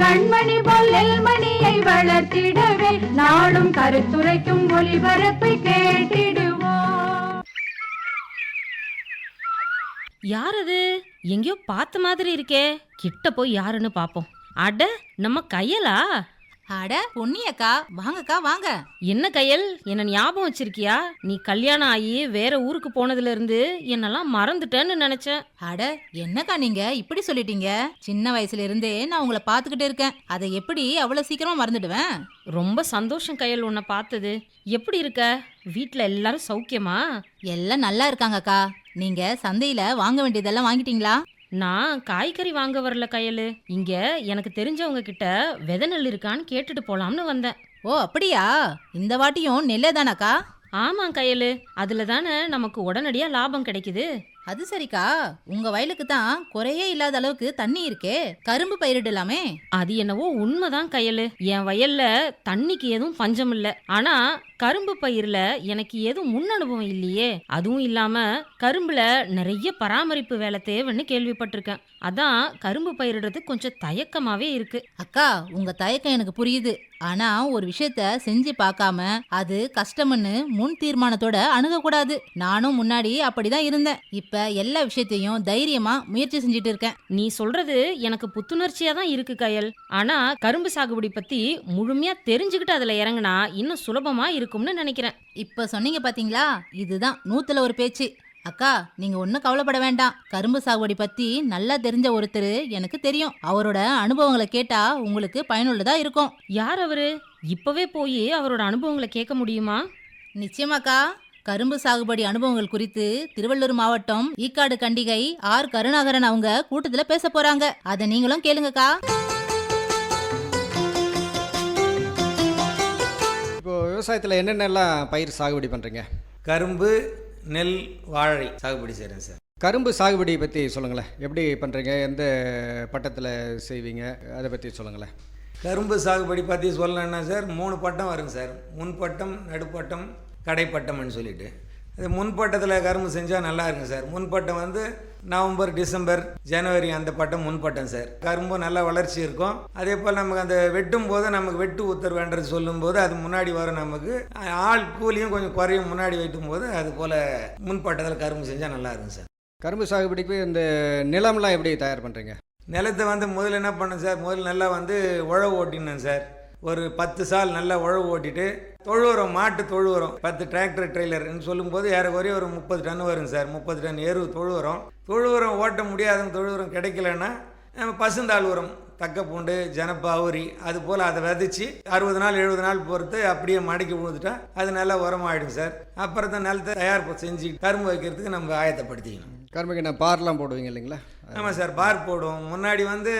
கண்மணி பொல்லில் மணியை வளர்த்திடவே நாடும் கருத்துரைக்கும் ஒளிபரப்பை கேட்டிடுவோம். யார் அது எங்கேயோ பார்த்த மாதிரி இருக்கே. கிட்ட போய் யாருன்னு பாப்போம் அட நம்ம கையலா? அட பொன்னியக்கா வாங்கக்கா வாங்க. என்ன கையல்? என்ன ஞாபகம் வச்சிருக்கியா? நீ கல்யாணம் ஆகி வேற ஊருக்கு போனதுல இருந்து என்னெல்லாம் மறந்துட்டேன்னு நினைச்சேன். அட என்னக்கா நீங்க? இப்படி சொல்லிட்டீங்க. சின்ன வயசுல இருந்தே நான் உங்களை பாத்துக்கிட்டு இருக்கேன். அதை எப்படி அவ்வளவு சீக்கிரமா மறந்துடுவேன்? ரொம்ப சந்தோஷம் கையல் உன்னை பார்த்தது. எப்படி இருக்க? வீட்ல எல்லாரும் சௌக்கியமா? எல்லாம் நல்லா இருக்காங்கக்கா. நீங்க சந்தையில வாங்க வேண்டியதெல்லாம் வாங்கிட்டீங்களா? நான் காய்கறி வாங்க வரல கையலு. இங்க எனக்கு தெரிஞ்சவங்க கிட்ட விதை நெல் இருக்கான்னு கேட்டுட்டு போலாம்னு வந்தேன். ஓ அப்படியா? இந்த வாட்டியும் நெல்லே தானாக்கா? ஆமா கையலு. அதுல தானே நமக்கு உடனடியா லாபம் கிடைக்குது. அது சரிக்கா. உங்க வயலுக்கு தான் குறையே இல்லாத அளவுக்கு தண்ணி இருக்கே. கரும்பு பயிரிடலாமே அது என்னவோ உண்மைதான் கையலு. என் வயல்ல தண்ணிக்கு எதுவும் பஞ்சம் இல்ல. ஆனா கரும்பு பயிர்ல எனக்கு எதுவும் முன் அனுபவம் இல்லையே. அதுவும் இல்லாம கரும்புல நிறைய பராமரிப்பு வேலை தேவைன்னு கேள்விப்பட்டிருக்கேன். அதான் கரும்பு பயிரிடுறது கொஞ்சம் தயக்கமாவே இருக்கு. அக்கா உங்க தயக்கம் எனக்கு புரியுது. ஆனா ஒரு விஷயத்த செஞ்சு பார்க்காம அது கஷ்டம்னு முன் தீர்மானத்தோட அணுகக்கூடாது. நானும் முன்னாடி அப்படிதான் இருந்தேன். இப்ப எல்லா விஷயத்தையும் தைரியமா முயற்சி செஞ்சுட்டு இருக்கேன். நீ சொல்றது எனக்கு புத்துணர்ச்சியா தான் இருக்கு கயல். ஆனா கரும்பு சாகுபடி பத்தி முழுமையா தெரிஞ்சுக்கிட்டு அதுல இறங்குனா இன்னும் சுலபமா இருக்கும்னு நினைக்கிறேன். இப்ப சொன்னீங்க பாத்தீங்களா? இதுதான் நூத்துல ஒரு பேச்சு. அக்கா நீங்க ஒன்றும் கவலைப்பட வேண்டாம். கரும்பு சாகுபடி பத்தி நல்லா தெரிஞ்ச ஒருத்தர் எனக்கு தெரியும். அவரோட அனுபவங்களை கேட்டா உங்களுக்கு பயனுள்ளதா இருக்கும். யார் அவரு? இப்பவே போய் அவரோட அனுபவங்களை கேட்க முடியுமா? நிச்சயமாக்கா. கரும்பு சாகுபடி அனுபவங்கள் குறித்து திருவள்ளூர் மாவட்டம் ஈக்காடு கண்டிகை ஆர். கருணாகரன் அவங்க கூட்டத்துல பேச போறாங்க. அதை நீங்களும் கேளுங்கக்கா. இப்போ விவசாயத்தில் என்னென்னலாம் பயிர் சாகுபடி பண்ணுறீங்க கரும்பு நெல் வாழை சாகுபடி செய்கிறேன் சார். கரும்பு சாகுபடி பற்றி சொல்லுங்களேன். எப்படி பண்ணுறீங்க எந்த பட்டத்தில் செய்வீங்க? அதை பற்றி சொல்லுங்களேன். கரும்பு சாகுபடி பற்றி சொல்லணும்னா சார் மூணு பட்டம் வருங்க சார். முன்பட்டம் நடுப்பட்டம் கடைப்பட்டம்னு சொல்லிட்டு. அது முன்பட்டத்தில் கரும்பு செஞ்சால் நல்லா இருக்குங்க சார். முன்பட்டம் வந்து நவம்பர் டிசம்பர் ஜனவரி அந்த பட்டம் முன்பட்டம் சார். கரும்பு நல்லா வளர்ச்சி இருக்கும். அதே போல் நமக்கு அந்த வெட்டும் போது நமக்கு வெட்டு உத்தரவுன்றது சொல்லும்போது அது முன்னாடி வரும் நமக்கு ஆள் கூலியும் கொஞ்சம் குறையும் முன்னாடி வெட்டும் போது அது போல் முன்பட்டத்தில் கரும்பு செஞ்சால் நல்லா இருக்கும் சார். கரும்பு சாகுபடிக்கு இந்த நிலம்லாம் எப்படி தயார் பண்ணுறீங்க நிலத்தை வந்து முதல்ல என்ன பண்ணேன் சார்? முதல்ல நல்லா வந்து உழவு ஓட்டினேன் சார். ஒரு பத்து சால் நல்லா உழவு ஓட்டிட்டு தொழுவரம் மாட்டு தொழுவரம் பத்து டிராக்டர் ட்ரெய்லர்னு சொல்லும்போது ஏறக்குறைய ஒரு முப்பது டன் வரும் சார். முப்பது டன் எரு தொழு உரம் தொழு உரம் ஓட்ட முடியாதவங்க தொழுவரம் கிடைக்கலன்னா நம்ம பசுந்தாள் உரம் தக்க பூண்டு ஜனப்பா அது போல் அதை விதைச்சி அறுபது நாள் எழுபது நாள் பொறுத்து அப்படியே மடக்கி விழுந்துட்டா அது நல்லா உரமாயிடும் சார். அப்புறம் தான் நிலத்தை தயார் செஞ்சு கரும்பு வைக்கிறதுக்கு நம்ம ஆயத்தப்படுத்திக்கணும். கரும்புக்கு என்ன பார்லாம் போடுவீங்க இல்லைங்களா? ஆமாம் சார் பார் போடுவோம். முன்னாடி வந்து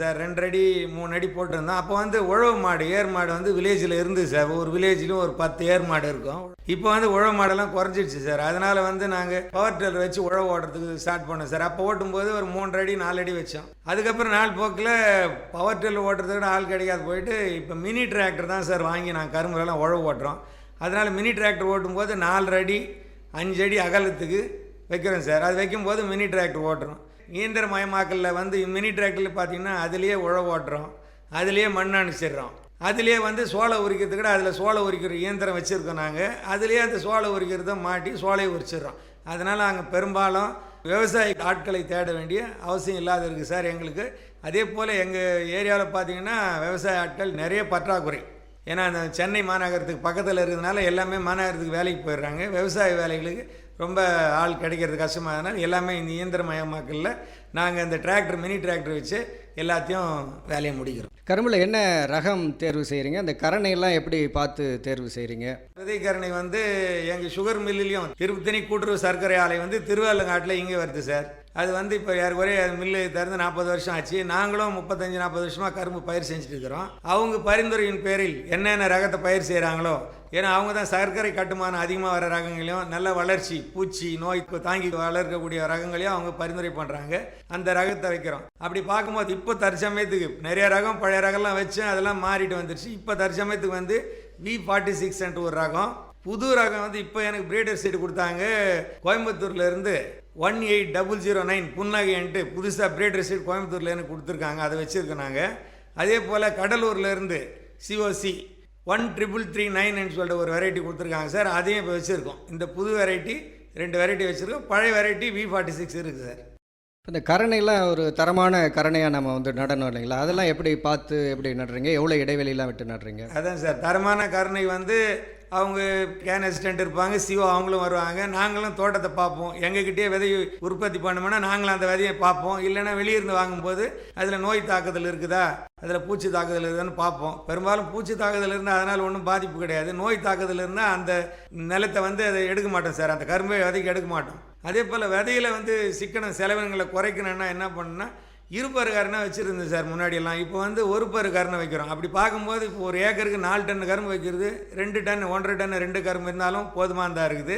சார் ரெண்டு அடி மூணு அடி போட்டிருந்தோம். அப்போ வந்து உழவு மாடு ஏர் மாடு வந்து வில்லேஜில் இருந்தது சார். ஒரு வில்லேஜ்லையும் ஒரு பத்து ஏர் மாடு இருக்கும். இப்போ வந்து உழவு மாடெல்லாம் குறைஞ்சிடுச்சு சார். அதனால் வந்து நாங்கள் பவர் டில்லர் வச்சு உழவு ஓட்டுறதுக்கு ஸ்டார்ட் பண்ணோம் சார். அப்போ ஓட்டும்போது ஒரு மூன்றரை அடி நாலு அடி வச்சோம். அதுக்கப்புறம் நாள் போக்கில் பவர் டில்லர் ஓட்டுறதுக்கு ஆள் கிடைக்காது போயிட்டு இப்போ மினி டிராக்டர் தான் சார் வாங்கி நாங்கள் கரும்புலாம் உழவு ஓட்டுறோம். அதனால் மினி டிராக்டர் ஓட்டும்போது நாலரை அடி அஞ்சு அடி அகலத்துக்கு வைக்கிறோம் சார். அது வைக்கும்போது மினி டிராக்டர் ஓட்டுறோம் இயந்திரமயமாக்கலில் வந்து மினி டிராக்டரில் பார்த்தீங்கன்னா அதுலேயே உழவு ஓட்டுறோம். அதுலேயே மண் அனுப்பிச்சிடுறோம் அதுலேயே வந்து சோளை உரிக்கிறதுக்கு கூட அதில் சோளை உரிக்கிற இயந்திரம் வச்சுருக்கோம் நாங்கள் அதுலேயே அந்த சோளை உரிக்கிறத மாட்டி சோலையை உரிச்சிடுறோம். அதனால் அங்கே பெரும்பாலும் விவசாய ஆட்களை தேட வேண்டிய அவசியம் இல்லாத இருக்குது சார் எங்களுக்கு. அதே போல் எங்கள் ஏரியாவில் பார்த்தீங்கன்னா விவசாய ஆட்கள் நிறைய பற்றாக்குறை. ஏன்னா அந்த சென்னை மாநகரத்துக்கு பக்கத்தில் இருக்கிறதுனால எல்லாமே மாநகரத்துக்கு வேலைக்கு போயிடுறாங்க. விவசாய வேலைகளுக்கு ரொம்ப ஆள் கிடைக்கிறது கஷ்டமாகனால எல்லாமே இந்த இயந்திரமயமாக்கலில். நாங்கள் இந்த டிராக்டர் மினி டிராக்டர் வச்சு எல்லாத்தையும் வேலையை முடிக்கிறோம். கரும்பில் என்ன ரகம் தேர்வு செய்கிறீங்க அந்த கரணையெல்லாம் எப்படி பார்த்து தேர்வு செய்கிறீங்க விதைக்கரணை வந்து எங்கள் சுகர் மில்லுலேயும் திருப்பத்தனி கூட்டுறவு சர்க்கரை ஆலை வந்து திருவள்ளங்காட்டில் இங்கே வருது சார். அது வந்து இப்போ ஏறக்குறைய மில்லு திறந்து நாற்பது வருஷம் ஆச்சு. நாங்களும் முப்பத்தஞ்சு நாற்பது வருஷமாக கரும்பு பயிர் செஞ்சுட்டு இருக்கிறோம். அவங்க பரிந்துரையின் பேரில் என்னென்ன ரகத்தை பயிர் செய்கிறாங்களோ ஏன்னா அவங்க தான் சர்க்கரை கட்டுமானம் அதிகமாக வர ரகங்களையும் நல்ல வளர்ச்சி பூச்சி நோய் தாங்கி வளர்க்கக்கூடிய ரகங்களையும் அவங்க பரிந்துரை பண்ணுறாங்க அந்த ரகத்தை வைக்கிறோம். அப்படி பார்க்கும்போது இப்போ தற்சமயத்துக்கு நிறைய ரகம் பழைய ரகம்லாம் வச்சு அதெல்லாம் மாறிட்டு வந்துருச்சு. இப்போ தற்சமயத்துக்கு வந்து வி ஃபார்ட்டி சிக்ஸ் ஒரு ரகம். புது ரகம் வந்து இப்போ எனக்கு பிரீடர் சீட் கொடுத்தாங்க. கோயம்புத்தூர்லேருந்து one eight double zero nine புன்னகைன்ட்டு புதுசாக பிரீடர் சீட் கோயம்புத்தூர்ல எனக்கு கொடுத்துருக்காங்க. அதை வச்சுருக்கோம் நாங்கள் அதே போல் கடலூர்ல இருந்து COC one triple three nine சொல்லிட்டு ஒரு வெரைட்டி கொடுத்துருக்காங்க சார். அதையும் இப்போ வச்சுருக்கோம். இந்த புது வெரைட்டி ரெண்டு வெரைட்டி வச்சுருக்கோம். பழைய வெரைட்டி வி ஃபார்ட்டி சிக்ஸ் இருக்குது சார். இந்த கரணைலாம் ஒரு தரமான கரணையாக நம்ம வந்து நடணும் இல்லைங்களா? அதெல்லாம் எப்படி பார்த்து எப்படி நடுறீங்க? எவ்வளோ இடைவெளியெல்லாம் விட்டு நடுறீங்க? அதான் சார். தரமான கருணை வந்து அவங்க கேன் அசிஸ்டன்ட் இருப்பாங்க சிஓ அவங்களும் வருவாங்க. நாங்களும் தோட்டத்தை பார்ப்போம். எங்ககிட்டயே விதை உற்பத்தி பண்ணோம்னா நாங்களும் அந்த விதையை பார்ப்போம். இல்லைன்னா வெளியிருந்து வாங்கும்போது அதில் நோய் தாக்குதல் இருக்குதா? அதில் பூச்சி தாக்குதல் இருக்குதான்னு பார்ப்போம். பெரும்பாலும் பூச்சி தாக்குதல் இருந்தால் அதனால் ஒன்றும் பாதிப்பு கிடையாது. நோய் தாக்குதல் இருந்தால் அந்த நிலத்தை வந்து அதை எடுக்க மாட்டோம் சார். அந்த கரும்பை விதைக்கு எடுக்க மாட்டோம். அதே போல் விதையில வந்து சிக்கனம் செலவினங்களை குறைக்கணும்னா என்ன பண்ணணும்னா இருபரு கருணை வச்சுருந்தேன் சார் முன்னாடியெல்லாம். இப்போ வந்து ஒரு பரு கருணை வைக்கிறோம். அப்படி பார்க்கும்போது இப்போ ஒரு ஏக்கருக்கு நாலு டன்னு கரும்பு வைக்கிறது ரெண்டு டன் ஒன்றரை டன் ரெண்டு கரும்பு இருந்தாலும் போதுமானதாக இருக்குது.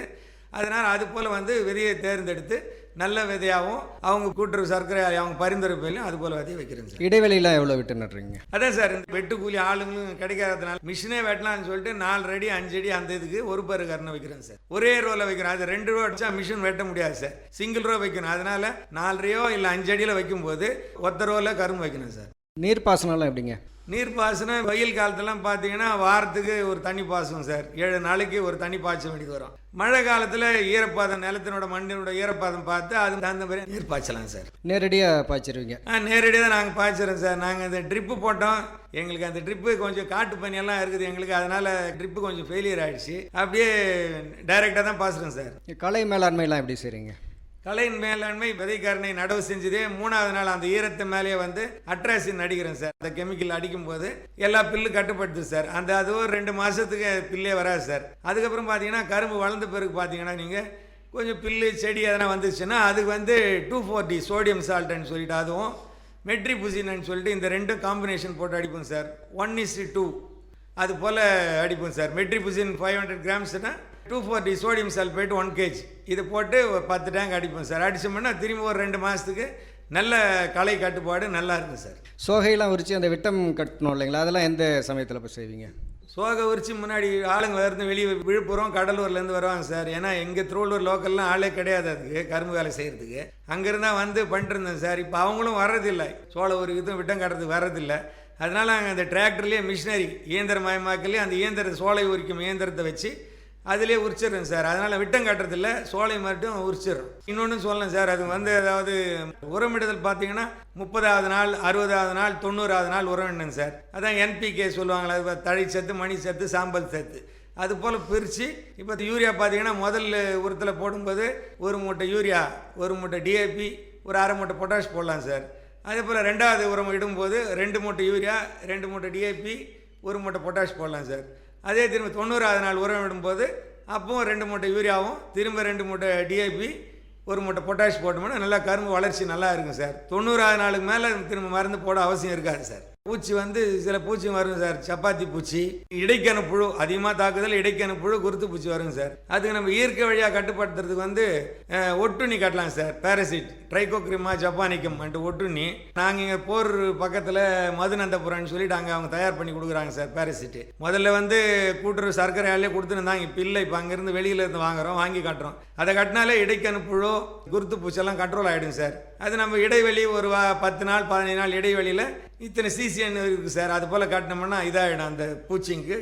அதனால் அது போல் வந்து விதையை தேர்ந்தெடுத்து நல்ல விதையாகவும் அவங்க கூட்டுறவு சர்க்கரை அவங்க பரிந்துரைப்பிலையும் அது போல் விதையை வைக்கிறேன் சார். இடைவெளியெல்லாம் எவ்வளோ விட்டு நடுறீங்க அதான் சார் இந்த வெட்டு கூலி ஆளுங்களும் கிடைக்காததுனால மிஷினே வெட்டலாம்னு சொல்லிட்டு நாலு அடி அஞ்சு அடி அந்த இதுக்கு ஒரு பரு கருணை வைக்கிறேன் சார். ஒரே ரோவில் வைக்கிறேன். அது ரெண்டு ரூபா வச்சா மிஷின் வெட்ட முடியாது சார். சிங்கிள் ரோ வைக்கணும். அதனால நாலரையோ இல்லை அஞ்சு அடியில் வைக்கும்போது ஒத்த ரோவில் கரும்பு வைக்கணும் சார். நீர்ப்பாசனம்லாம் எப்படிங்க? நீர்ப்பாசனம் வெயில் காலத்துலாம் பார்த்தீங்கன்னா வாரத்துக்கு ஒரு தண்ணி பாசனம் சார். ஏழு நாளைக்கு ஒரு தண்ணி பாய்ச்ச வேண்டியது வரும். மழை காலத்தில் ஈரப்பாதம் நிலத்தினோட மண்ணினோட ஈரப்பாதம் பார்த்து அதுக்கு தகுந்த மாதிரி நீர் பாய்ச்சலாம் சார். நேரடியாக பாய்ச்சிருவீங்க. ஆ நேரடியாக தான் நாங்கள் பாய்ச்சிறோம் சார். நாங்கள் இந்த ட்ரிப்பு போட்டோம். எங்களுக்கு அந்த ட்ரிப்பு கொஞ்சம் காட்டு பனியெல்லாம் இருக்குது எங்களுக்கு. அதனால் ட்ரிப்பு கொஞ்சம் ஃபெயிலியர் ஆயிடுச்சு. அப்படியே டைரெக்டாக தான் பாய்ச்சுறோம் சார். கலை மேலாண்மைலாம் எப்படி செய்கிறீங்க கலையின் மேலாண்மை விதைக்காரனை நடவு செஞ்சதே மூணாவது நாள் அந்த ஈரத்து மேலேயே வந்து அட்ராசின் அடிக்கிறேன் சார். அந்த கெமிக்கல் அடிக்கும்போது எல்லா பில்லு கட்டுப்படுது சார். அந்த அது ஒரு ரெண்டு மாதத்துக்கு பில்லே வராது சார். அதுக்கப்புறம் பார்த்தீங்கன்னா கரும்பு வளர்ந்த பிறகு பார்த்தீங்கன்னா நீங்கள் கொஞ்சம் பில்லு செடி எதனா வந்துச்சுன்னா அதுக்கு வந்து டூ ஃபோர்ட்டி சோடியம் சால்ட்டுன்னு சொல்லிட்டு அதுவும் மெட்ரி புசின்னு சொல்லிட்டு இந்த ரெண்டும் காம்பினேஷன் போட்டு அடிப்போம் சார். ஒன் இஸ் டூ அது போல் அடிப்போம் sir. Metribuzin five hundred கிராம்ஸ்னால் two forty sodium sulphate one KG இது போட்டு பத்து டேங்க் அடிப்போம் சார் அடிச்சோம்னா திரும்பி ஒரு ரெண்டு மாதத்துக்கு நல்ல களை கட்டுப்பாடு நல்லா இருக்கும் சார் சோகையெல்லாம் உரித்து அந்த விட்டம் கட்டணும் இல்லைங்களா? அதெல்லாம் எந்த சமயத்தில் போய் செய்வீங்க? சோகை உரிச்சு முன்னாடி ஆளுங்க இருந்து வெளியே விழுப்புரம் கடலூர்லேருந்து வருவாங்க சார் ஏன்னா எங்கள் திருவள்ளூர் லோக்கல்லாம் ஆளே கிடையாது அதுக்கு கரும்பு வேலை செய்கிறதுக்கு அங்கேருந்தா வந்து பண்ணிட்டுருந்தேன் சார் இப்போ அவங்களும் வர்றதில்லை. சோள ஒரு இதுவும் விட்டம் கட்டுறதுக்கு வர்றதில்லை. அதனால் நாங்கள் அந்த டிராக்டர்லேயே மிஷினரி இயந்திரமயமாக்கலையே அந்த இயந்திர சோலை உரிக்கும் இயந்திரத்தை வச்சு அதிலே உரிச்சிடுறேன் சார். அதனால் விட்டம் காட்டுறதில்ல. சோலை மட்டும் உரிச்சிடுறோம். இன்னொன்று சொல்லலாம் சார். அது வந்து அதாவது உரமிடுதல் பார்த்தீங்கன்னா முப்பதாவது நாள் அறுபதாவது நாள் தொண்ணூறாவது நாள் உரமிடணும் சார். அதான் என்பிகே சொல்லுவாங்களே அது தழை சத்து மணி சத்து சாம்பல் சத்து. அது போல் பிரித்து இப்போ யூரியா பார்த்தீங்கன்னா முதல்ல உரத்தில் போடும்போது ஒரு மூட்டை யூரியா ஒரு மூட்டை டிஏபி ஒரு அரை மூட்டை பொட்டாஷ் போடலாம் சார். அதே போல் ரெண்டாவது உரம் இடும்போது ரெண்டு மூட்டை யூரியா ரெண்டு மூட்டை டிஏபி ஒரு மூட்டை பொட்டாஷ் போடலாம் சார். அதே திரும்ப தொண்ணூறாவது நாள் உரம் விடும்போது அப்பவும் ரெண்டு மூட்டை யூரியாவும் திரும்ப ரெண்டு மூட்டை டிஏபி ஒரு மூட்டை பொட்டாஷ் போட்டோம்னா நல்லா கரும்பு வளர்ச்சி நல்லா இருக்கும் சார். தொண்ணூறாவது நாளுக்கு மேலே திரும்ப மருந்து போட அவசியம் இருக்காது சார். பூச்சி வந்து சில பூச்சி வரும் சார். சப்பாத்தி பூச்சி இடைக்கணு புழு அதிகமாக தாக்குதல் இடைக்கணு புழு குருத்து பூச்சி வருங்க சார். அதுக்கு நம்ம இயற்கை வழியாக கட்டுப்படுத்துறதுக்கு வந்து ஒட்டுண்ணி கட்டலாம் sir. Parasite Trichogramma japonicum and ஒட்டுண்ணி. நாங்கள் இங்கே போர் பக்கத்தில் மதுநந்தபுரம்னு சொல்லிட்டு அங்கே அவங்க தயார் பண்ணி கொடுக்குறாங்க சார் பேரசிட்டு முதல்ல வந்து கூட்டுறவு சர்க்கரை ஆலையே கொடுத்துருந்தாங்க இப்போ இல்லை இப்போ அங்கேருந்து வெளியில இருந்து வாங்குறோம் வாங்கி காட்டுறோம். அதை கட்டினாலே இடைக்கணு புழு குருத்து பூச்செல்லாம் கண்ட்ரோல் ஆகிடும் சார். அது நம்ம இடைவெளி ஒரு வா பத்து நாள் பதினஞ்சு நாள் இடைவெளியில் இத்தனை சிசிஎன் இருக்குது சார். அது போல் காட்டினோம்னா இதாகிடும் அந்த பூச்சிங்க்கு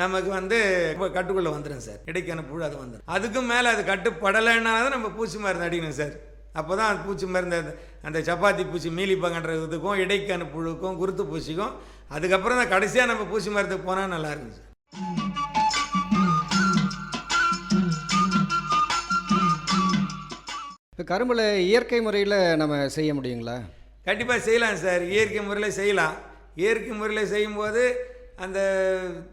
நமக்கு வந்து ரொம்ப கட்டுக்குள்ளே வந்துடும் சார். இடைக்கான புழு அது வந்துடும் அதுக்கும் மேலே அது கட்டுப்படலைன்னா தான் நம்ம பூச்சி மருந்து அடிக்கணும் சார். அப்போ தான் பூச்சி மருந்து அந்த அந்த சப்பாத்தி பூச்சி மீலிப்பங்கன்ற இதுக்கும் இடைக்கான புழுக்கும் குருத்து பூச்சிக்கும் அதுக்கப்புறம் தான் கடைசியாக நம்ம பூச்சி மருந்துக்கு போனால் நல்லா இருக்கும் சார். இப்போ கரும்பில் இயற்கை முறையில் நம்ம செய்ய முடியுங்களா? கண்டிப்பாக செய்யலாம் சார். இயற்கை முறையில் செய்யலாம். இயற்கை முறையில் செய்யும்போது அந்த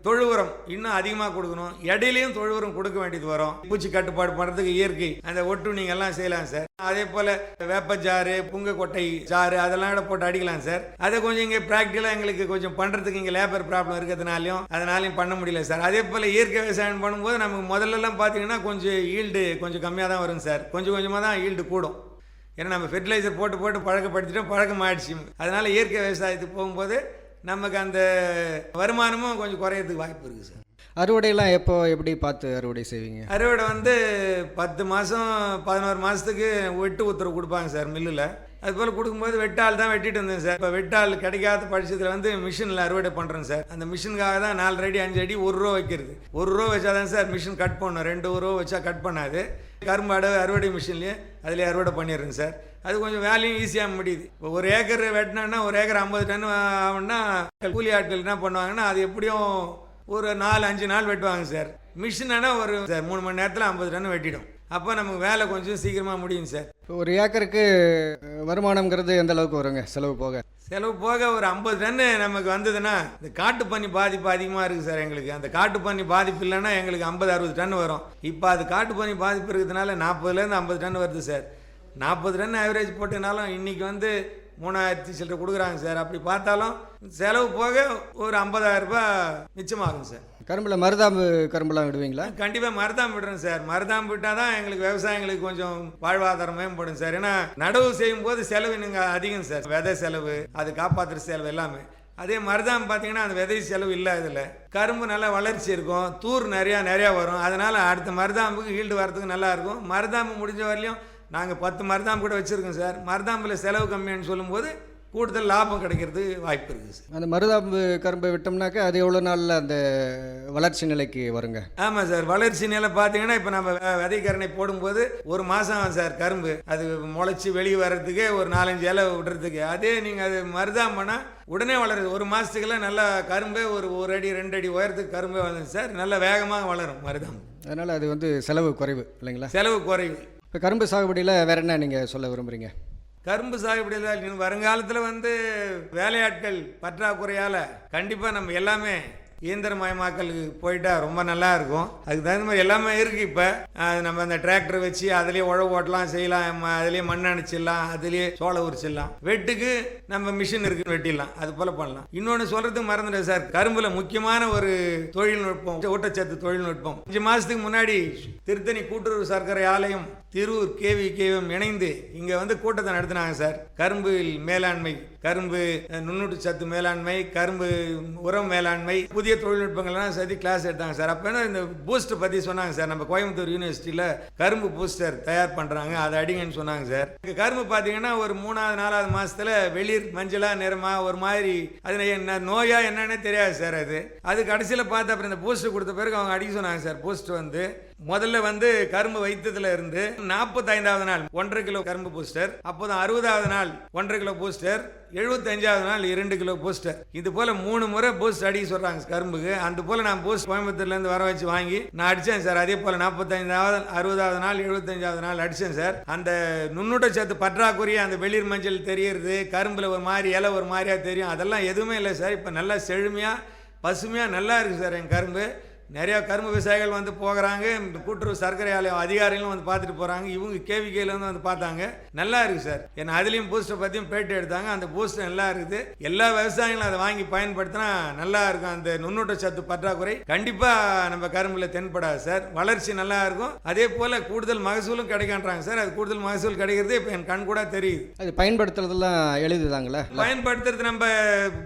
தொழு உரம் இன்னும் அதிகமாக கொடுக்கணும். இடையிலையும் தொழு உரம் கொடுக்க வேண்டியது வரும். பூச்சி கட்டுப்பாடு பண்ணுறதுக்கு இயற்கை அந்த ஒட்டு நீங்கள் எல்லாம் செய்யலாம் சார். அதே போல் வேப்பச்சாறு புங்க கொட்டை சாறு அதெல்லாம் கூட போட்டு அடிக்கலாம் சார். அதை கொஞ்சம் இங்கே ப்ராக்டிக்கலாக எங்களுக்கு கொஞ்சம் பண்ணுறதுக்கு இங்கே லேபர் ப்ராப்ளம் இருக்கிறதுனாலையும் அதனாலையும் பண்ண முடியல சார். அதே போல் இயற்கை விவசாயம் பண்ணும்போது நமக்கு முதல்லலாம் பார்த்தீங்கன்னா கொஞ்சம் ஈல்டு கொஞ்சம் கம்மியாக தான் வரும் சார். கொஞ்சம் கொஞ்சமாக தான் ஈல்டு கூடும். ஏன்னா நம்ம ஃபெர்டிலைசர் போட்டு போட்டு பழக்கப்படுத்திட்டோம் பழக்கம் ஆயிடுச்சு. அதனால் இயற்கை விவசாயத்துக்கு போகும்போது நமக்கு அந்த வருமானமும் கொஞ்சம் குறையறதுக்கு வாய்ப்பு இருக்குது சார். அறுவடையெல்லாம் எப்போ எப்படி பார்த்து அறுவடை செய்வீங்க? அறுவடை வந்து பத்து மாதம் பதினோரு மாதத்துக்கு வெட்டு உத்தரவு கொடுப்பாங்க சார் மில்லில். அதுபோல் கொடுக்கும்போது வெட்டால் தான் வெட்டிட்டு இருந்தேன் சார். இப்போ வெட்டால் கிடைக்காத பட்சத்தில் வந்து மிஷினில் அறுவடை பண்ணுறேன் சார். அந்த மிஷினுக்காக தான் நாலு அடி அஞ்சு அடி ஒரு ரூபா வைக்கிறது. ஒரு ரூபா வச்சா தான் சார் மிஷின் கட் பண்ணும். ரெண்டு ரூபா வச்சா கட் பண்ணாது. கரும்பாடு அறுவடை மிஷின்லேயே அதிலே அறுவடை பண்ணிடுறேன் சார். அது கொஞ்சம் வேலையும் ஈஸியாக முடியுது. இப்போ ஒரு ஏக்கர் வெட்டினோன்னா ஒரு ஏக்கர் ஐம்பது டன் ஆகுன்னா கூலி ஆட்கள் என்ன பண்ணுவாங்கன்னா அது எப்படியும் ஒரு நாலு அஞ்சு நாள் வெட்டுவாங்க சார். மிஷினா ஒரு சார் மூணு மணி நேரத்தில் ஐம்பது டன் வெட்டிடும். அப்போ நமக்கு வேலை கொஞ்சம் சீக்கிரமாக முடியும் சார். இப்போ ஒரு ஏக்கருக்கு அஹ், வருமானம்ங்கிறது எந்த அளவுக்கு வருங்க செலவு போக? செலவு போக ஒரு ஐம்பது டன்னு நமக்கு வந்ததுன்னா இந்த காட்டு பன்னி பாதிப்பு அதிகமாக இருக்குது சார் எங்களுக்கு. அந்த காட்டு பன்னி பாதிப்பு இல்லைன்னா எங்களுக்கு ஐம்பது அறுபது டன் வரும். இப்போ அது காட்டு பன்னி பாதிப்பு இருக்கிறதுனால நாற்பதுலேருந்து ஐம்பது டன் வருது சார். நாற்பது டன் ஆவரேஜ் போட்டனாலும் இன்றைக்கி வந்து மூணாயிரத்தி சில்லரை கொடுக்குறாங்க சார். அப்படி பார்த்தாலும் செலவு போக ஒரு ஐம்பதாயிரம் ரூபாய் மிச்சமாகும் சார். கரும்பில் மருதாம்பு கரும்புலாம் விடுவீங்களா? கண்டிப்பாக மருதாம்பு விடுறோம் சார். மருதாம் விட்டால் தான் எங்களுக்கு விவசாயங்களுக்கு கொஞ்சம் வாழ்வாதாரம் மேம்படும் சார். ஏன்னா நடவு செய்யும் போது செலவு நீங்கள் அதிகம் சார். விதை செலவு அது காப்பாற்றுற செலவு எல்லாமே. அதே மருதாம் பார்த்தீங்கன்னா அந்த விதை செலவு இல்லை இதில். கரும்பு நல்லா வளர்ச்சி இருக்கும். தூர் நிறையா நிறையா வரும். அதனால் அடுத்த மருதாம்புக்கு ஈல்டு வரதுக்கு நல்லா இருக்கும். மருதாம்பு முடிஞ்ச வரலையும் நாங்கள் பத்து மருதாம்பு கூட வச்சுருக்கோம் சார். மருதாம்பில் செலவு கம்மின்னு சொல்லும்போது கூடுதல் லாபம் கிடைக்கிறது வாய்ப்பு இருக்குது சார். அந்த மருதாம்பு கரும்பை விட்டோம்னாக்கா அது எவ்வளோ நாளில் அந்த வளர்ச்சி நிலைக்கு வருங்க? ஆமாம் சார் வளர்ச்சி நிலை பார்த்தீங்கன்னா இப்போ நம்ம விதைக்கரணை போடும்போது ஒரு மாதம் சார் கரும்பு. அது முளைச்சி வெளியே வர்றதுக்கு ஒரு நாலஞ்சு இலை விடுறதுக்கு. அதே நீங்கள் அது மருதாம் பண்ணால் உடனே வளருது. ஒரு மாதத்துக்குலாம் நல்லா கரும்பே ஒரு ஒரு அடி ரெண்டு அடி உயரத்துக்கு கரும்பே வளரும் சார். நல்ல வேகமாக வளரும் மருதாம் அதனால் அது வந்து செலவு குறைவு இல்லைங்களா? செலவு குறைவு. இப்போ கரும்பு சாகுபடியில் வேற என்ன நீங்கள் சொல்ல விரும்புகிறீங்க கரும்பு சாகுபடியில் இன்னும் வருங்காலத்தில் வந்து வேலையாட்கள் பற்றாக்குறையால் கண்டிப்பாக நம்ம எல்லாமே இயந்திரமயமாக்கலுக்கு போயிட்டா ரொம்ப நல்லா இருக்கும். அதுக்கு தகுந்த மாதிரி எல்லாமே இருக்குது இப்போ. நம்ம அந்த டிராக்டர் வச்சு அதுலேயே உழவு ஓட்டலாம் செய்யலாம். ம- அதுலேயே மண் அணைச்சிடலாம். அதுலேயே சோள உரிச்சிடலாம். வெட்டுக்கு நம்ம மிஷின் இருக்கு வெட்டிடலாம். அது போல் பண்ணலாம். இன்னொன்று சொல்கிறதுக்கு மறந்துட்டேன் சார். கரும்புல முக்கியமான ஒரு தொழில்நுட்பம் ஊட்டச்சத்து தொழில்நுட்பம். அஞ்சு மாதத்துக்கு முன்னாடி திருத்தணி கூட்டுறவு சர்க்கரை ஆலயம் திருவூர் கேவி கேவிஎம் இணைந்து இங்கே வந்து கூட்டத்தை நடத்தினாங்க சார். கரும்பு மேலாண்மை கரும்பு நுண்ணூட்டு சத்து மேலாண்மை கரும்பு உரம் மேலாண்மை புதிய தொழில்நுட்பங்கள்லாம் சேர்த்து கிளாஸ் எடுத்தாங்க சார். அப்போ இந்த பூஸ்டர் பற்றி சொன்னாங்க சார். நம்ம கோயம்புத்தூர் யூனிவர்சிட்டியில் கரும்பு பூஸ்டர் தயார் பண்ணுறாங்க அதை அடிங்கன்னு சொன்னாங்க சார். கரும்பு பார்த்தீங்கன்னா ஒரு மூணாவது நாலாவது மாதத்தில் வெளிர் மஞ்சளாக நிறமா ஒரு மாதிரி அது என்ன நோயா என்னன்னே தெரியாது சார் அது. அது கடைசியில் பார்த்து அப்புறம் இந்த பூஸ்டர் கொடுத்த பிறகு அவங்க அடிக்க சொன்னாங்க சார். பூஸ்டர் வந்து முதல்ல வந்து கரும்பு வைத்ததுல இருந்து நாற்பத்தைந்தாவது நாள் ஒன்றரை கிலோ கரும்பு பூஸ்டர் அப்போதான் அறுபதாவது நாள் ஒன்றரை கிலோ பூஸ்டர் எழுபத்தஞ்சாவது நாள் இரண்டு கிலோ பூஸ்டர். இது போல மூணு முறை பூஸ்ட் அடிக்க சொல்றாங்க கரும்புக்கு. அந்த போல நான் பூஸ்ட் கோயம்புத்தூர்ல இருந்து வர வச்சு வாங்கி நான் அடிச்சேன் சார் அதே போல நாற்பத்தைந்தாவது அறுபதாவது நாள் எழுபத்தஞ்சாவது நாள் அடிச்சேன் சார் அந்த நுண்ணூட்ட சத்து பற்றாக்குறைய அந்த வெளிர் மஞ்சள் தெரியறது கரும்புல ஒரு மாதிரி இலை ஒரு மாதிரியா தெரியும். அதெல்லாம் எதுவுமே இல்லை சார் இப்போ நல்லா செழுமையா பசுமையா நல்லா இருக்கு சார் என் கரும்பு. நிறைய கரும்பு விவசாயிகள் வந்து போகிறாங்க. இந்த கூட்டுறவு சர்க்கரை ஆலயம் அதிகாரிகளும் வந்து பார்த்துட்டு போகிறாங்க இவங்க கேவிகையில் வந்து வந்து பார்த்தாங்க. நல்லா இருக்கு சார். ஏன்னா அதுலேயும் பூஸ்டர் பற்றியும் பேட்டி எடுத்தாங்க. அந்த பூஸ்டர் நல்லா இருக்குது. எல்லா விவசாயிகளும் அதை வாங்கி பயன்படுத்தினா நல்லா இருக்கும். அந்த நுண்ணூட்ட சத்து பற்றாக்குறை கண்டிப்பாக நம்ம கரும்புல தென்படாது சார். வளர்ச்சி நல்லா இருக்கும். அதே போல் கூடுதல் மகசூலும் கிடைக்கின்றாங்க சார். அது கூடுதல் மகசூல் கிடைக்கிறது இப்போ என் கண் கூட தெரியுது. அது பயன்படுத்துறதெல்லாம் எளிதுதாங்களா? பயன்படுத்துறது நம்ம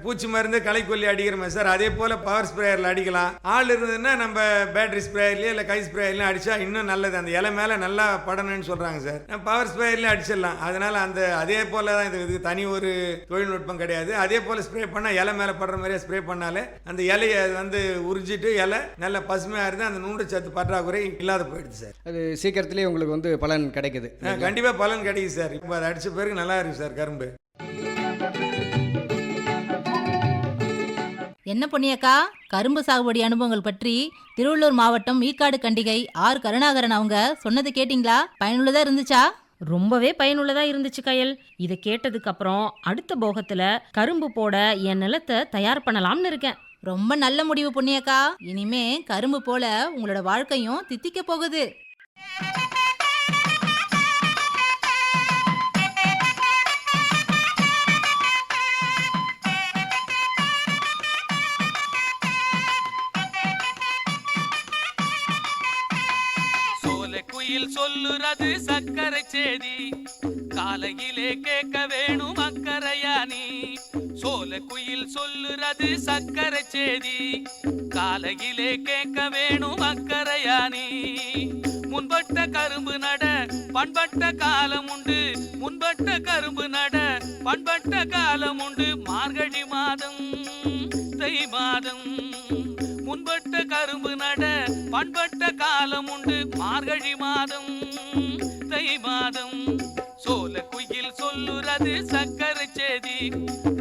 பூச்சி மருந்து களைக்கொல்லி அடிக்கிறோமே சார். அதே போல பவர் ஸ்ப்ரேயர்ல அடிக்கலாம். ஆள் இருந்ததுன்னா நம்ம பேட்டரி ஸ்ப்ரேயர்லயே இல்ல கை ஸ்ப்ரேயர்லயும் அடிச்சா இன்னும் நல்லது. அந்த இலை மேல நல்லா படணும்னு சொல்றாங்க சார். நம்ம பவர் ஸ்ப்ரேயர்லயும் அடிச்சிடலாம். அதனால அந்த அதே போல தான் இது இதுக்கு தனி ஒரு தொழில்நுட்பம் கிடையாது. அதே போல ஸ்ப்ரே பண்ணா இலை மேல படுற மாதிரியே ஸ்ப்ரே பண்ணாலே அந்த இலையை வந்து உறிஞ்சிட்டு இலை நல்ல பசுமையா இருந்து அந்த நூண்டு சத்து பற்றாக்குறை இல்லாத போயிடுது சார். அது சீக்கிரத்திலேயே உங்களுக்கு வந்து பலன் கிடைக்குது. ஆ, கண்டிப்பா பலன் கிடைக்குது சார். இப்போ அதை அடிச்ச பிறகு நல்லா இருக்கு சார் கரும்பு. என்ன பொன்னியக்கா? கரும்பு சாகுபடி அனுபவங்கள் பற்றி திருவள்ளூர் மாவட்டம் ஈக்காடு கண்டிகை ஆர். கருணாகரன் அவங்க சொன்னது கேட்டிங்களா? பயனுள்ளதா இருந்துச்சா? ரொம்பவே பயனுள்ளதா இருந்துச்சு கயல். இதை கேட்டதுக்கு அப்புறம் அடுத்த போகத்துல கரும்பு போட என் நிலத்தை தயார் பண்ணலாம்னு இருக்கேன். ரொம்ப நல்ல முடிவு புண்ணியக்கா இனிமே கரும்பு போல உங்களோட வாழ்க்கையும் தித்திக்க போகுது. அது சக்கரை சேதி. காலையிலே கேட்க வேணும் அக்கறையானி சோல குயில் சொல்லுறது சக்கரை சேதி. காலையிலே கேட்க வேணும் அக்கறையானி முன்பட்ட கரும்பு நட பண்பட்ட காலம் உண்டு. முன்பட்ட கரும்பு நட பண்பட்ட காலம் உண்டு. மார்கழி மாதம் தை மாதம். முன்பட்ட கரும்பு நட பண்பட்ட காலம் உண்டு. மார்கழி குயில் சொல்லுறது சக்கரை சேதி.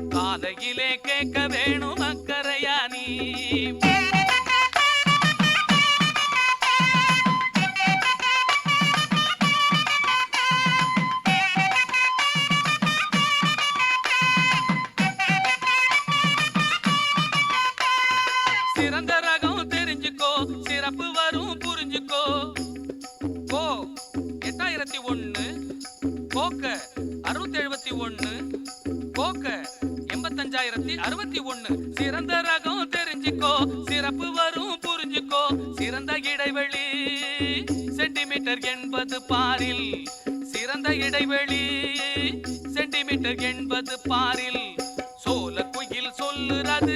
காலையிலே கேட்க வேணும் சென்டிமீட்டர் எண்பது பாரில் சிறந்த இடைவெளி. சென்டிமீட்டர் எண்பது பாரில் சோல குயில் சொல்லுறது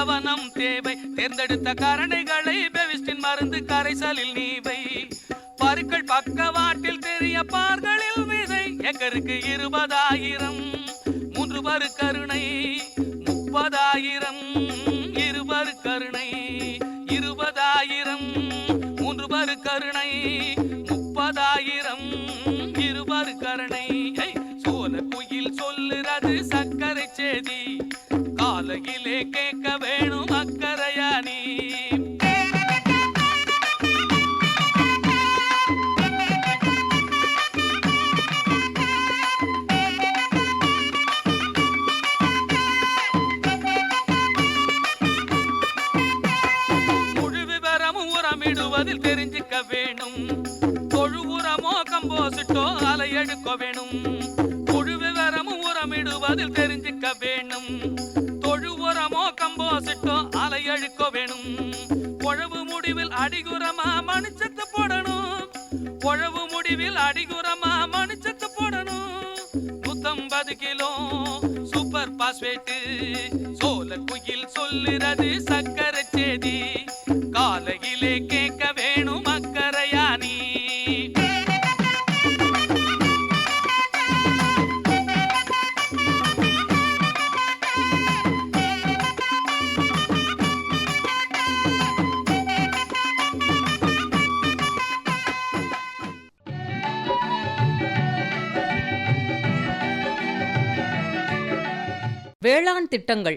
கவனம் தேவை. தேர்ந்தெடுத்த கரணைகளை பெவிஸ்டின் மருந்து கரைசலில் நீவை. பருக்கள் பக்கவாட்டில் தெரிய பார்களில் விதை. ஏக்கருக்கு இருபதாயிரம். மூன்று பரு கருணை. முப்பதாயிரம். இருபரு கருணை. இருபதாயிரம். மூன்று பரு கருணை. முப்பதாயிரம். இருபரு கருணை. ஐ, சோல குயில் சொல்லுறது சக்கரை சேதி. உலகிலே கேட்க வேணும் அக்கறையா நீ முழு விவரமும் உரமிடுவதில் தெரிஞ்சுக்க வேணும் தொழு உரமோ கம்போசிட்டோ அலையெடுக்க வேணும் முழு விவரமும் உரமிடுவதில் தெரிஞ்சுக்க வேணும் தொழு உரமோ அலை அழுக்க வேணும். உழவு முடிவில் அடிகுரமா மணிச்சத்து போடணும். உழவு முடிவில் அடிகுரமா மனுஷத்து போடணும். நூத்தம்பது கிலோ சூப்பர் பாஸ்வேட்டு சோல குயில் சொல்லுறது சக்கரை சேதி. காலையிலே கேட்க வேணும். வேளாண் திட்டங்கள்.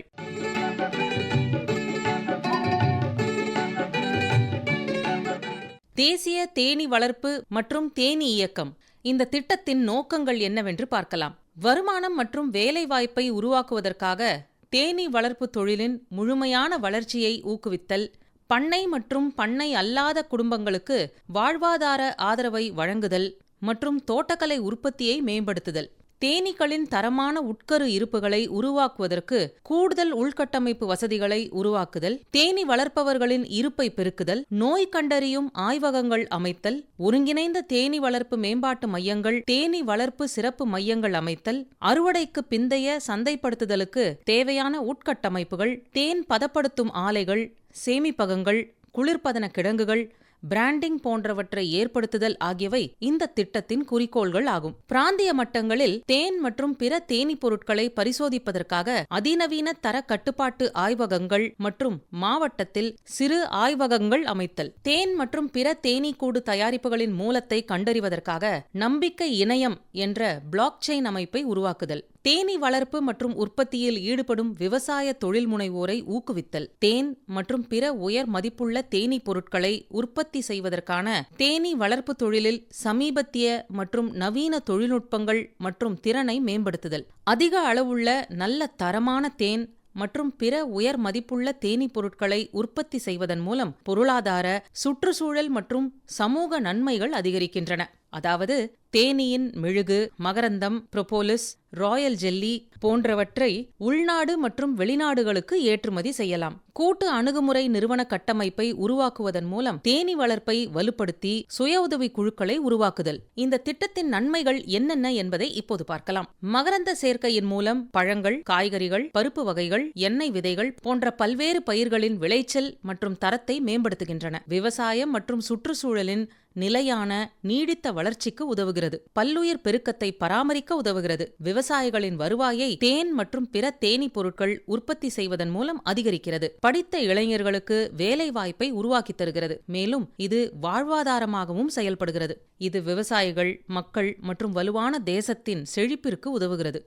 தேசிய தேனீ வளர்ப்பு மற்றும் தேனீ இயக்கம். இந்த திட்டத்தின் நோக்கங்கள் என்னவென்று பார்க்கலாம். வருமானம் மற்றும் வேலைவாய்ப்பை உருவாக்குவதற்காக தேனீ வளர்ப்பு தொழிலின் முழுமையான வளர்ச்சியை ஊக்குவித்தல் பண்ணை மற்றும் பண்ணை அல்லாத குடும்பங்களுக்கு வாழ்வாதார ஆதரவை வழங்குதல் மற்றும் தோட்டக்கலை உற்பத்தியை மேம்படுத்துதல். தேனீக்களின் தரமான உட்கரு இருப்புகளை உருவாக்குவதற்கு கூடுதல் உள்கட்டமைப்பு வசதிகளை உருவாக்குதல் தேனீ வளர்ப்பவர்களின் இருப்பை பெருக்குதல் நோய் கண்டறியும் ஆய்வகங்கள் அமைத்தல் ஒருங்கிணைந்த தேனீ வளர்ப்பு மேம்பாட்டு மையங்கள் தேனீ வளர்ப்பு சிறப்பு மையங்கள் அமைத்தல் அறுவடைக்கு பிந்தைய சந்தைப்படுத்துதலுக்கு தேவையான உட்கட்டமைப்புகள் தேன் பதப்படுத்தும் ஆலைகள் சேமிப்பகங்கள் குளிர்பதன கிடங்குகள் பிராண்டிங் போன்றவற்றை ஏற்படுத்துதல் ஆகியவை இந்த திட்டத்தின் குறிக்கோள்கள் ஆகும். பிராந்திய மட்டங்களில் தேன் மற்றும் பிற தேனீ பொருட்களை பரிசோதிப்பதற்காக அதிநவீன தர கட்டுப்பாட்டு ஆய்வகங்கள் மற்றும் மாவட்டத்தில் சிறு ஆய்வகங்கள் அமைத்தல். தேன் மற்றும் பிற தேனீக்கூடு தயாரிப்புகளின் மூலத்தை கண்டறிவதற்காக நம்பிக்கை இணையம் என்ற பிளாக் செயின் அமைப்பை உருவாக்குதல். தேனீ வளர்ப்பு மற்றும் உற்பத்தியில் ஈடுபடும் விவசாய தொழில் முனைவோரை ஊக்குவித்தல் தேன் மற்றும் பிற உயர் மதிப்புள்ள தேனீ பொருட்களை உற்பத்தி செய்வதற்கான தேனீ வளர்ப்பு தொழிலில் சமீபத்திய மற்றும் நவீன தொழில்நுட்பங்கள் மற்றும் திறனை மேம்படுத்துதல். அதிக அளவுள்ள நல்ல தரமான தேன் மற்றும் பிற உயர் மதிப்புள்ள தேனீ பொருட்களை உற்பத்தி செய்வதன் மூலம் பொருளாதார சுற்றுச்சூழல் மற்றும் சமூக நன்மைகள் அதிகரிக்கின்றன. அதாவது தேனீயின் மெழுகு மகரந்தம் புரோபோலிஸ் ராயல் ஜெல்லி போன்றவற்றை உள்நாடு மற்றும் வெளிநாடுகளுக்கு ஏற்றுமதி செய்யலாம். கூட்டு அணுகுமுறை நிறுவன கட்டமைப்பை உருவாக்குவதன் மூலம் தேனீ வளர்ப்பை வலுப்படுத்தி சுய உதவி குழுக்களை உருவாக்குதல். இந்த திட்டத்தின் நன்மைகள் என்னென்ன என்பதை இப்போது பார்க்கலாம். மகரந்த சேர்க்கையின் மூலம் பழங்கள் காய்கறிகள் பருப்பு வகைகள் எண்ணெய் விதைகள் போன்ற பல்வேறு பயிர்களின் விளைச்சல் மற்றும் தரத்தை மேம்படுத்துகின்றன. விவசாயம் மற்றும் சுற்றுச்சூழலின் நிலையான நீடித்த வளர்ச்சிக்கு உதவுகிறது. பல்லுயிர் பெருக்கத்தை பராமரிக்க உதவுகிறது. விவசாயிகளின் வருவாயை தேன் மற்றும் பிற தேனீ பொருட்கள் உற்பத்தி செய்வதன் மூலம் அதிகரிக்கிறது. படித்த இளைஞர்களுக்கு வேலை வாய்ப்பை உருவாக்கி தருகிறது. மேலும் இது வாழ்வாதாரமாகவும் செயல்படுகிறது. இது விவசாயிகள் மக்கள் மற்றும் வலுவான தேசத்தின் செழிப்பிற்கு உதவுகிறது.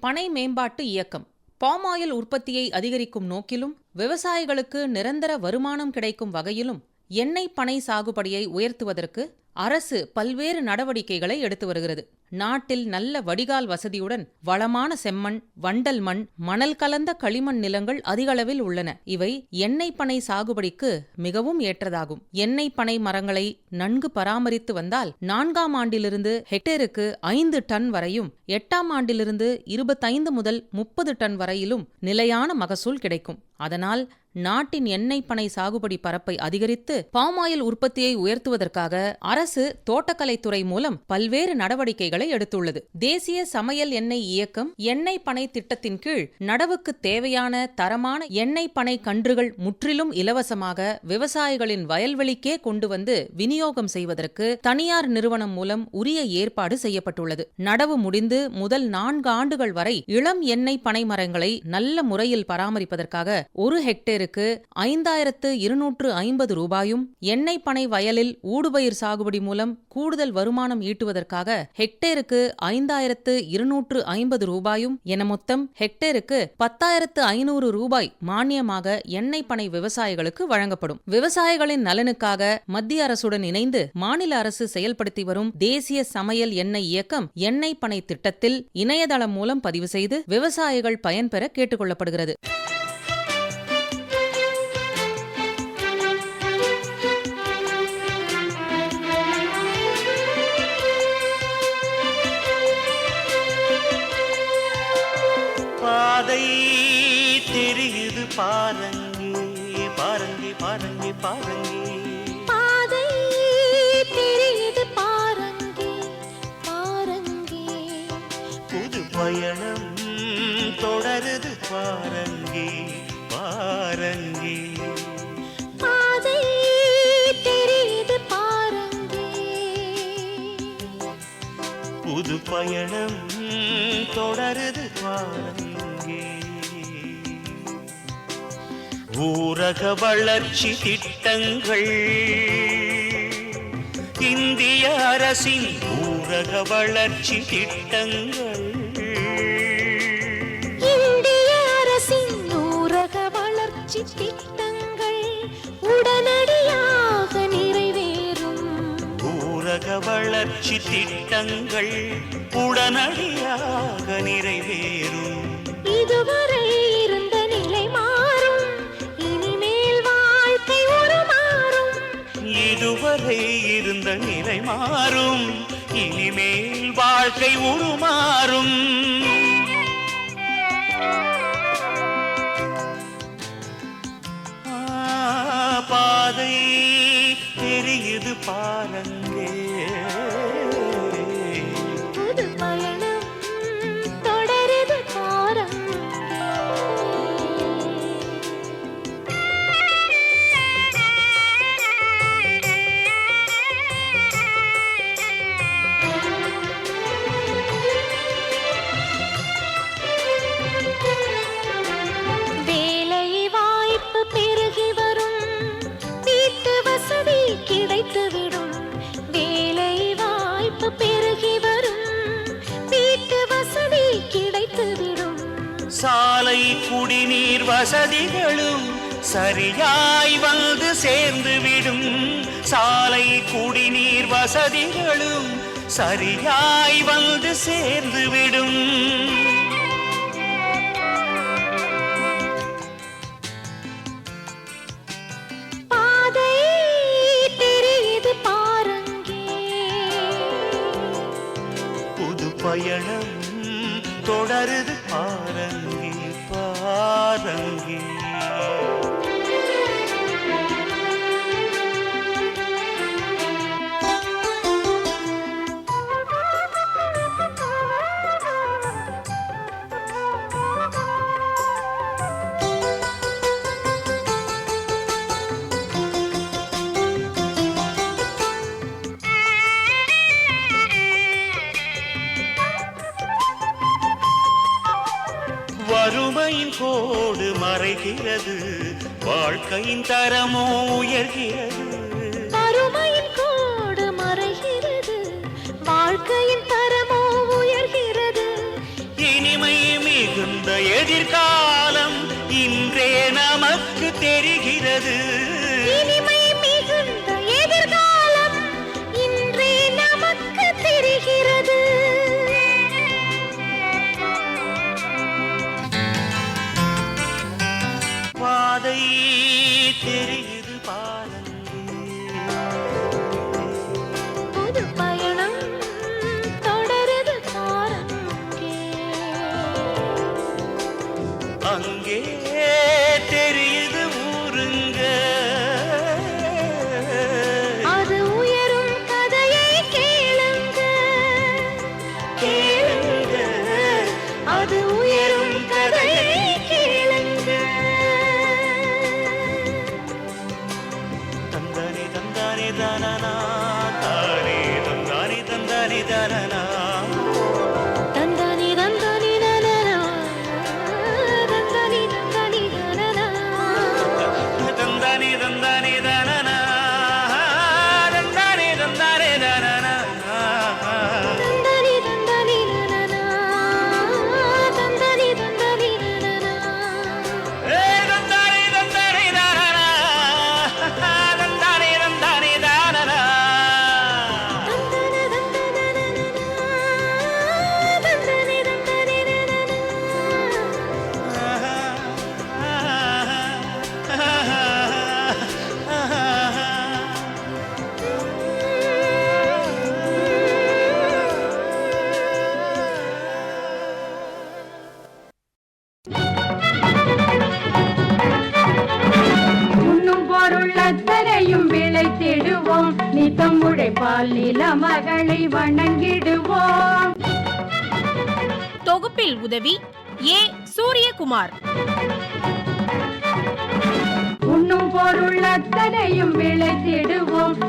பனை மேம்பாட்டு இயக்கம். பாமாயில் உற்பத்தியை அதிகரிக்கும் நோக்கிலும் விவசாயிகளுக்கு நிரந்தர வருமானம் கிடைக்கும் வகையிலும் எண்ணெய் பனை சாகுபடியை உயர்த்துவதற்கு அரசு பல்வேறு நடவடிக்கைகளை எடுத்து வருகிறது. நாட்டில் நல்ல வடிகால் வசதியுடன் வளமான செம்மண் வண்டல் மண் மணல் கலந்த களிமண் நிலங்கள் அதிகளவில் உள்ளன. இவை எண்ணெய் பனை சாகுபடிக்கு மிகவும் ஏற்றதாகும். எண்ணெய் பனை மரங்களை நன்கு பராமரித்து வந்தால் நான்காம் ஆண்டிலிருந்து ஹெக்டேருக்கு ஐந்து டன் வரையும் எட்டாம் ஆண்டிலிருந்து இருபத்தைந்து முதல் முப்பது டன் வரையிலும் நிலையான மகசூல் கிடைக்கும். அதனால் நாட்டின் எண்ணெய் பனை சாகுபடி பரப்பை அதிகரித்து பாமாயில் உற்பத்தியை உயர்த்துவதற்காக அரசு தோட்டக்கலைத்துறை மூலம் பல்வேறு நடவடிக்கைகள் எடுத்துள்ளது. தேசிய சமையல் எண்ணெய் இயக்கம் எண்ணெய் பனை திட்டத்தின் கீழ் நடவுக்கு தேவையான தரமான எண்ணெய் பனை கன்றுகள் முற்றிலும் இலவசமாக விவசாயிகளின் வயல்வெளிக்கே கொண்டு வந்து விநியோகம் செய்வதற்கு தனியார் நிறுவனம் மூலம் உரிய ஏற்பாடு செய்யப்பட்டுள்ளது. நடவு முடிந்து முதல் நான்கு ஆண்டுகள் வரை இளம் எண்ணெய் பனை மரங்களை நல்ல முறையில் பராமரிப்பதற்காக ஒரு ஹெக்டேருக்கு ஐந்தாயிரத்து இருநூற்று ஐம்பது ரூபாயும் எண்ணெய் பனை வயலில் ஊடுபயிர் சாகுபடி மூலம் கூடுதல் வருமானம் ஈட்டுவதற்காக ஹெக்டேருக்கு ஐந்தாயிரத்து இருநூற்று ஐம்பது ரூபாயும் என மொத்தம் ஹெக்டேருக்கு பத்தாயிரத்து ஐநூறு ரூபாய் மானியமாக எண்ணெய் பனை விவசாயிகளுக்கு வழங்கப்படும். விவசாயிகளின் நலனுக்காக மத்திய அரசுடன் இணைந்து மாநில அரசு செயல்படுத்தி வரும் தேசிய சமையல் எண்ணெய் இயக்கம் எண்ணெய் பனை திட்டத்தில் இணையதளம் மூலம் பதிவு செய்து விவசாயிகள் பயன்பெற கேட்டுக்கொள்ளப்படுகிறது. பாருங்க பாருங்க பாருங்க பாருங்க. பாதை தெரியுது பாருங்கே பாருங்கே. புது பயணம் தொடருது பாருங்க பாருங்க. பாதை தெரியுது பாருங்கே. புது பயணம் தொடருது ஊரக வளர்ச்சி திட்டங்கள். இந்திய அரசின் ஊரக வளர்ச்சி திட்டங்கள். இந்திய அரசின் ஊரக வளர்ச்சி திட்டங்கள் உடனடியாக நிறைவேறும். ஊரக வளர்ச்சி திட்டங்கள் உடனடியாக நிறைவேறும். இதுவரை வரை இருந்த நிலை மாறும். இனிமேல் வாழ்க்கை உருமாறும். ஆ, பாதை தெரியுது பாதை சதிகளும் சரியாய் வந்து சேர்ந்துவிடும். சாலை குடிநீர் வசதிகளும் சரியாய் வந்து சேர்ந்துவிடும். மறைகிறது வாழ்க்கையின் தரமோ உயர்கிறது.